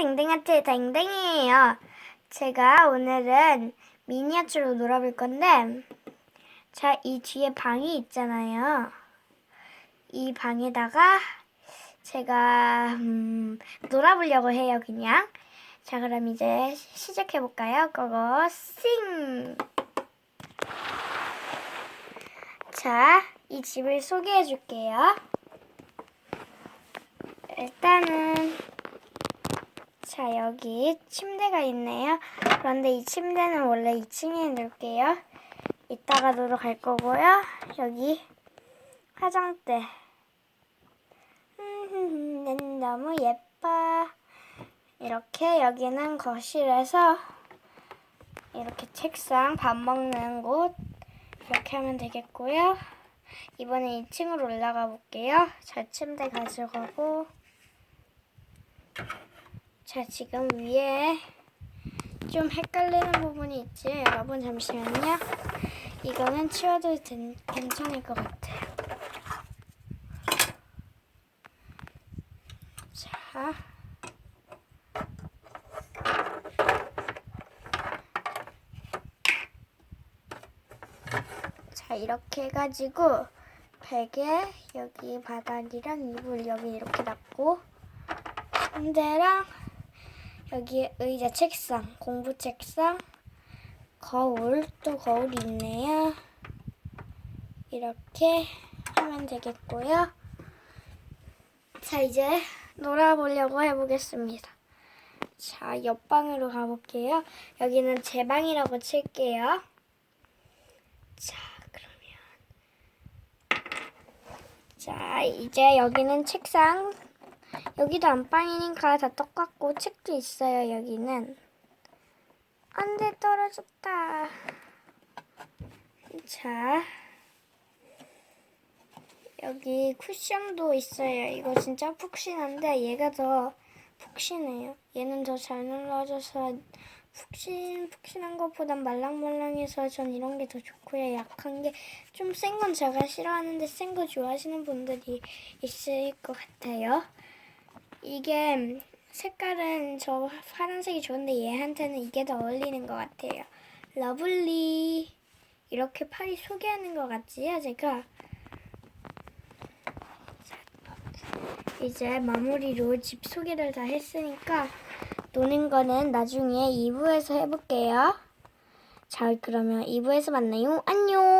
댕댕아트 댕댕이에요. 제가 오늘은 미니어처로 놀아볼 건데, 자, 이 뒤에 방이 있잖아요. 이 방에다가 제가 음, 놀아보려고 해요, 그냥. 자, 그럼 이제 시작해볼까요? 고고, 싱! 자, 이 집을 소개해줄게요. 일단은 자 여기 침대가 있네요. 그런데 이 침대는 원래 2층에 놓을게요. 이따가 놀러 갈 거고요. 여기 화장대. 음, 난 너무 예뻐. 이렇게 여기는 거실에서 이렇게 책상 밥 먹는 곳 이렇게 하면 되겠고요. 이번에 2층으로 올라가 볼게요. 자, 침대 가져가고. 자, 지금 위에 좀 헷갈리는 부분이 있지. 여러분, 잠시만요. 이거는 치워도 된- 괜찮을 것 같아요. 자. 자, 이렇게 해가지고 베개 여기 바닥이랑 이불 여기 이렇게 놨고 침대랑 여기 의자 책상 공부 책상. 거울 또 거울이 있네요. 이렇게 하면 되겠고요. 자 이제 놀아보려고 해보겠습니다. 자 옆방으로 가볼게요. 여기는 제 방이라고 칠게요. 자 그러면. 자, 이제 여기는 책상. 여기도 안방이니까 다 똑같고 책도 있어요, 여기는. 안 돼, 떨어졌다. 자. 여기 쿠션도 있어요. 이거 진짜 푹신한데 얘가 더 푹신해요. 얘는 더 잘 눌러져서 푹신 푹신한 것보단 말랑말랑해서 전 이런 게 더 좋고요. 약한 게 좀 센 건 제가 싫어하는데 센 거 좋아하시는 분들이 있을 것 같아요. 이게 색깔은 저 파란색이 좋은데 얘한테는 이게 더 어울리는 것 같아요. 러블리 이렇게 팔이 소개하는 것 같지요, 제가? 이제 마무리로 집 소개를 다 했으니까 노는 거는 나중에 2부에서 해볼게요. 자, 그러면 2부에서 만나요. 안녕!